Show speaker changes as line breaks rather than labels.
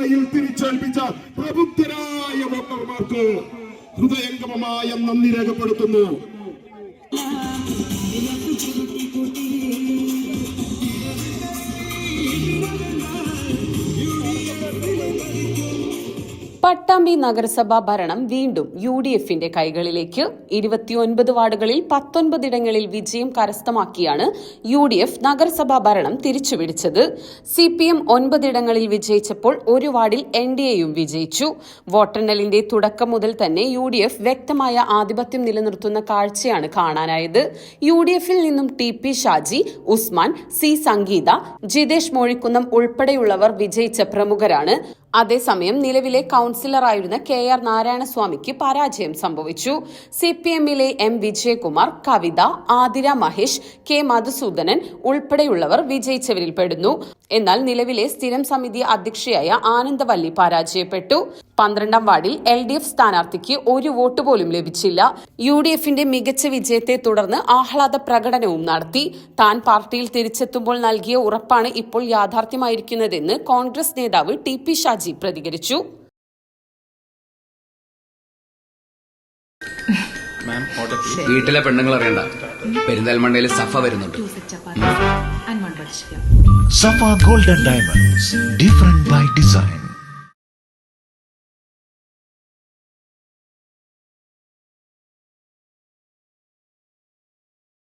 വേളയിൽ തിരിച്ചേൽപ്പിച്ച പ്രബുദ്ധരായ വോട്ടർമാർക്ക് ഹൃദയംഗമമായ നന്ദി രേഖപ്പെടുത്തുന്നു.
പട്ടാമ്പി നഗരസഭാ ഭരണം വീണ്ടും യു ഡി എഫിന്റെ കൈകളിലേക്ക്. ഇരുപത്തിയൊൻപത് വാർഡുകളിൽ പത്തൊൻപതിടങ്ങളിൽ വിജയം കരസ്ഥമാക്കിയാണ് യു ഡി എഫ് നഗരസഭാ ഭരണം തിരിച്ചുപിടിച്ചത്. സി പി എം ഒൻപതിടങ്ങളിൽ വിജയിച്ചപ്പോൾ ഒരു വാർഡിൽ എൻ ഡി എയും വിജയിച്ചു. വോട്ടെണ്ണലിന്റെ തുടക്കം മുതൽ തന്നെ യു ഡി എഫ് വ്യക്തമായ ആധിപത്യം നിലനിർത്തുന്ന കാഴ്ചയാണ് കാണാനായത്. യു ഡി എഫിൽ നിന്നും T P Shaji Usman C Sangeetha Jithesh Mozhikkunnam ഉൾപ്പെടെയുള്ളവർ വിജയിച്ച പ്രമുഖരാണ്. അതേസമയം നിലവിലെ കൌൺസിലറായിരുന്ന കെ ആർ നാരായണസ്വാമിക്ക് പരാജയം സംഭവിച്ചു. സി പി എമ്മിലെ എം വിജയകുമാർ കവിത ആതിര മഹേഷ് കെ മധുസൂദനൻ ഉൾപ്പെടെയുള്ളവർ വിജയിച്ചവരിൽ പെടുന്നു എന്നാൽ നിലവിലെ സ്ഥിരം സമിതി അധ്യക്ഷയായ ആനന്ദവല്ലി പരാജയപ്പെട്ടു. പന്ത്രണ്ടാം വാർഡിൽ എൽ ഡി എഫ് സ്ഥാനാർത്ഥിക്ക് ഒരു വോട്ട് പോലും ലഭിച്ചില്ല. യു ഡി എഫിന്റെ മികച്ച വിജയത്തെ തുടർന്ന് ആഹ്ലാദ പ്രകടനവും നടത്തി. താൻ പാർട്ടിയിൽ തിരിച്ചെത്തുമ്പോൾ നൽകിയ ഉറപ്പാണ് ഇപ്പോൾ യാഥാർത്ഥ്യമായിരിക്കുന്നതെന്ന് കോൺഗ്രസ് നേതാവ് ടി പി ഷാജി പ്രതികരിച്ചു.
വീട്ടിലെ പെണ്ണുങ്ങൾ അറിയണ്ട. പെരിന്തൽമണ്ണയിൽ സഫ വരുന്നുണ്ട്.
Safa golden diamonds different
by Golden